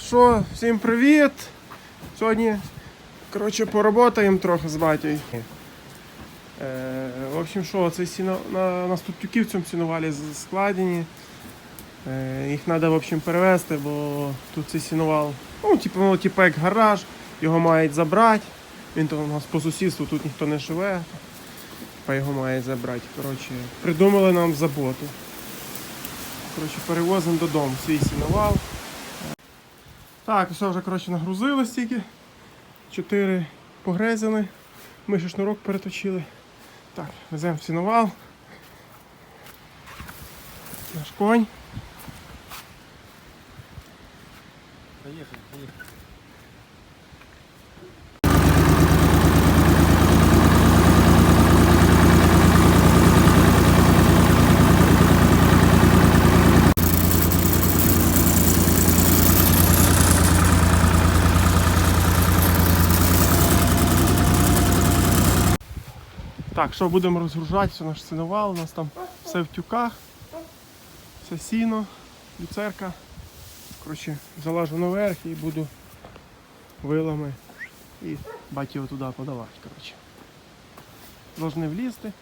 що, всім привіт! Сьогодні, коротше, поработаємо трохи з батьком. Е, в общем, що, це сіно, на, на ступтюки в цьому сінувалі складені. Е, їх треба, в общем, перевезти, бо тут цей сінувал, ну, типу, ну, типу як гараж, його мають забрати. Він то у нас по сусідству, тут ніхто не живе. Па його мають забрати. Коротше, придумали нам заботу. Коротше, перевозимо додому свій сіновал. Так, все вже коротше, нагрузили стільки. Чотири погрезили. Ми ще шнурок переточили. Так, веземо в сіновал. Наш конь. Поїхали, поехали. Так, що будемо розгружати, все наш сіновал, у нас там все в тюках, все сіно, люцерка. Коротше, залажу наверх і буду вилами і його туди подавати. Коротше. Должны влізти.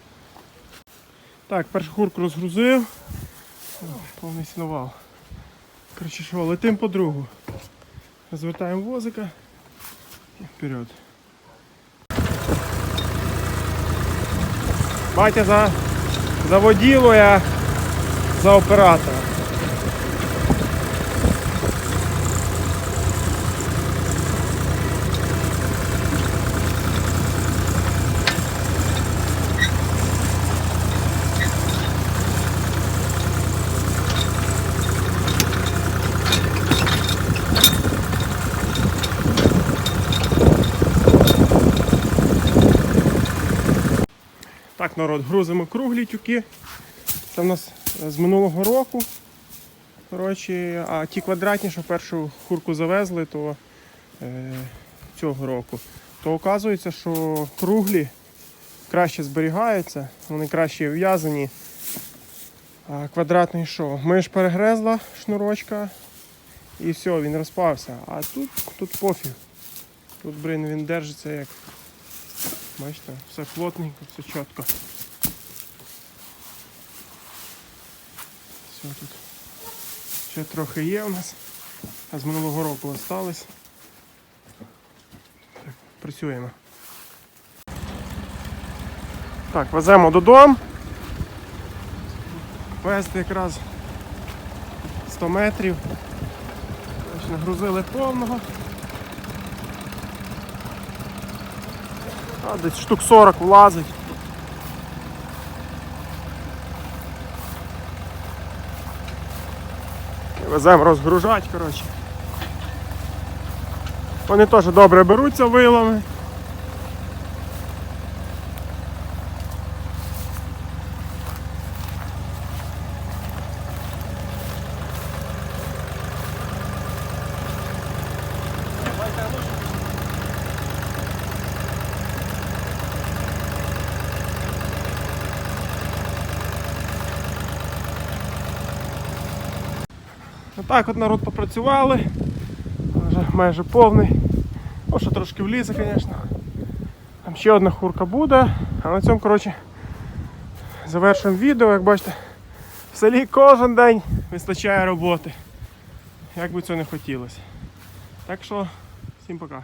Так, першу курку розгрузив. Повний сіновал. Коротше, що, летим по другу. Розвертаємо возика і вперед. Батя за, за воділо, я за оператора. Так, народ, грузимо круглі тюки. Це в нас з минулого року. Коротше, а ті квадратні, що першу курку завезли, то е, цього року. То оказується, що круглі краще зберігаються, вони краще в'язані. А квадратний що? Ми ж перегрезла шнурочка і все, він розпався. А тут, тут пофіг. Тут, блин, він держиться як. Бачите, все плотненько, все чітко. Все тут. Ще трохи є у нас. А з минулого року осталось. Так, працюємо. Так, веземо додому. Везти якраз 100 метрів. Нагрузили повного. А, десь штук 40 влазить. Веземо розгружати, коротше. Вони теж добре беруться вилами. Отак от народ попрацювали. Вже майже повний. О, що трошки влізе, звісно. Там ще одна хурка буде. А на цьому, коротше, завершуємо відео. Як бачите, в селі кожен день вистачає роботи. Як би цього не хотілося. Так що, всім пока.